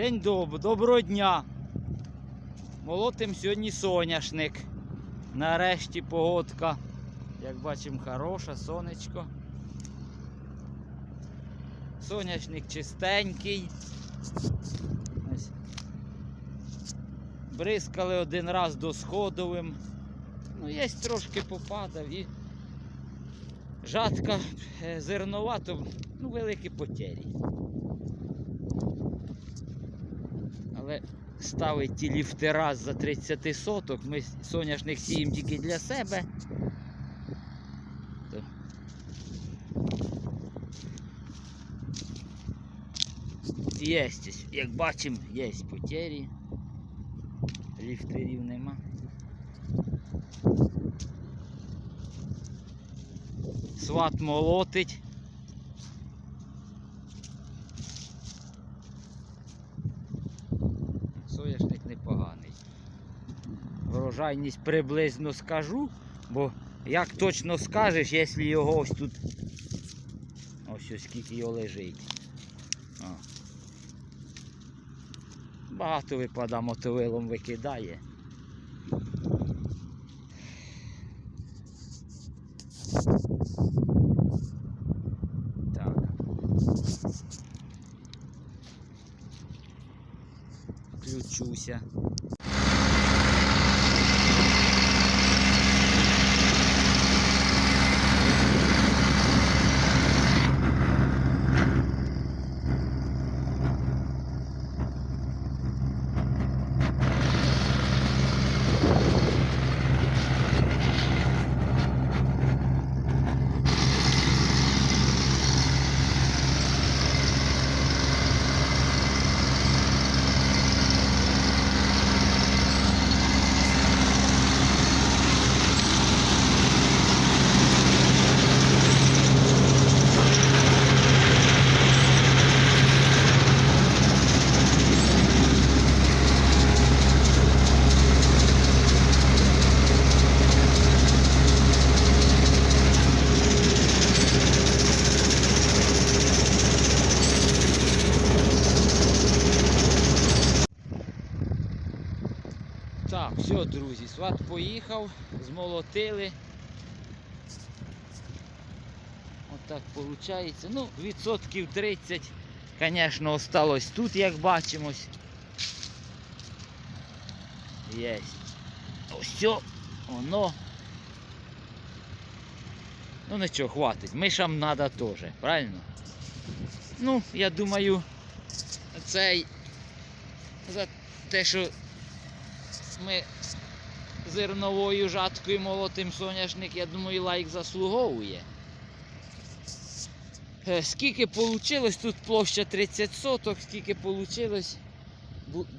День доб... доброго дня. Молотим сьогодні соняшник. Нарешті погодка. Як бачимо, хороша, сонечко. Соняшник чистенький. Бризкали один раз до сходовим. Ну, є трошки попадав і жатка е, зернова, то ну, великі потері. Але ставить ті ліфтера за 30 соток, ми соняшник сіємо тільки для себе. То... Є, як бачимо, є потері. Ліфтерів нема. Сват молотить. Соняшник непоганий. Врожайність приблизно скажу, бо як точно скажеш, якщо його ось тут. Ось ось скільки його лежить. О. Багато випада мотовилом викидає. Так. Включуся. Все, друзі, сват поїхав, змолотили. Отак виходить. Ну, відсотків 30, звісно, осталось тут, як бачимось. Є. Ось воно. Ну нічого, хватить. Мишам треба теж, правильно? Ну, я думаю, цей за те, що ми зерновою жаткою молотим соняшник, я думаю, лайк заслуговує. Е, Скільки вийшло, тут площа 30 соток, скільки вийшло,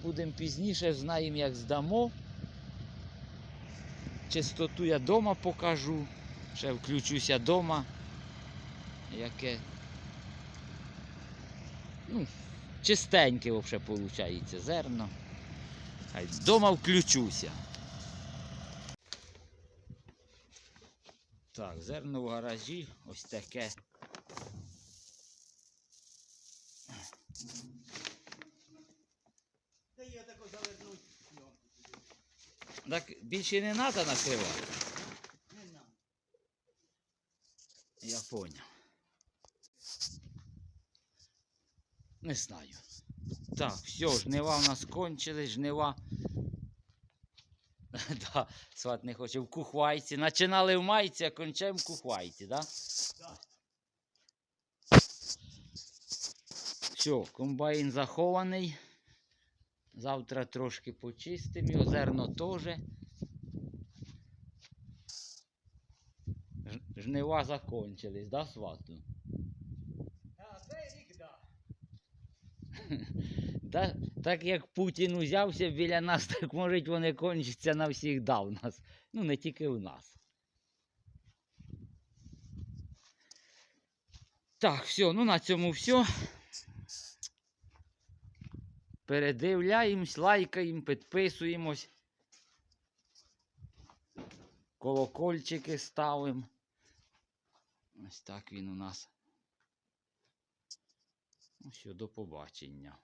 будемо пізніше, знаємо, як здамо. Чистоту я вдома покажу. Ще включуся вдома. Яке. Ну, чистеньке взагалі виходить зерно. Хай вдома включуся. Так, зерно в гаражі ось таке. Так більше не треба накривати. Я поняв. Не знаю. Так, все, жнива у нас кончились, жнива. да, сват не хоче в кухвайці. Починали в майці, а кончаємо в кухвайці, да? Да. Все, комбайн захований. Завтра трошки почистимо його, зерно теж. Жнива закончились, да, свату? А цей рік, да. Та, так як Путін узявся біля нас, так можуть вони кончаться навсігда в нас. Ну, не тільки в нас. Так, все, ну на цьому все. Передивляємось, лайкаємо, підписуємось. Колокольчики ставимо. Ось так він у нас. Все, до побачення.